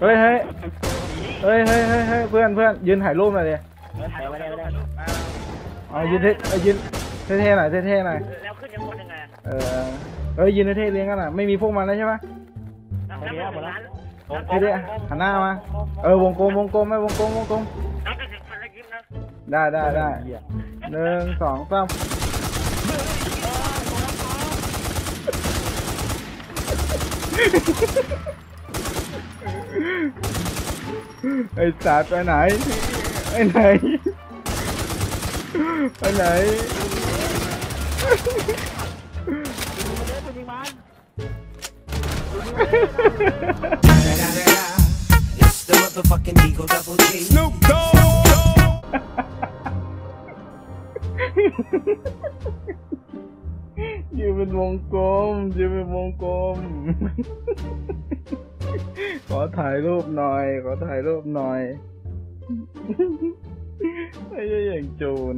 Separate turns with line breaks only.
เฮ้ยเฮ้ยเฮ้ยเฮ้ยเฮ้ยเฮ้ยเพื่อนเพื่อนยืนถ่ายรูปหน่อยดิ
ถ่ายไม่ได้ไม่ได้
เอายืนเท่เอายืนเท่ๆหน่อยเท่ๆหน่อย
แล้วขึ้นยังบนยังไง
เออเฮ้ยยืนเท่ๆเลี้ยงกันอะไม่มีพวกมันแล้วใช่ปะ
นับนับหมดร้าน
เท่ๆหันหน้ามาเออวงกลมวงกลมไม่วงกลมวงกลม
นับไปถึงพันละยิ้มนะ
ได้ได้ได้หนึ่งสองสาม ไอ้สัตว์ไปไหนไปไหนไปไหน
It's the motherfucking Eagle Double G. Snoop Dogg.
ยืนเป็นวงกลมยืนเป็นวงกลม ขอถ่ายรูปหน่อย ขอถ่ายรูปหน่อย ไม่ใช่อย่างจูน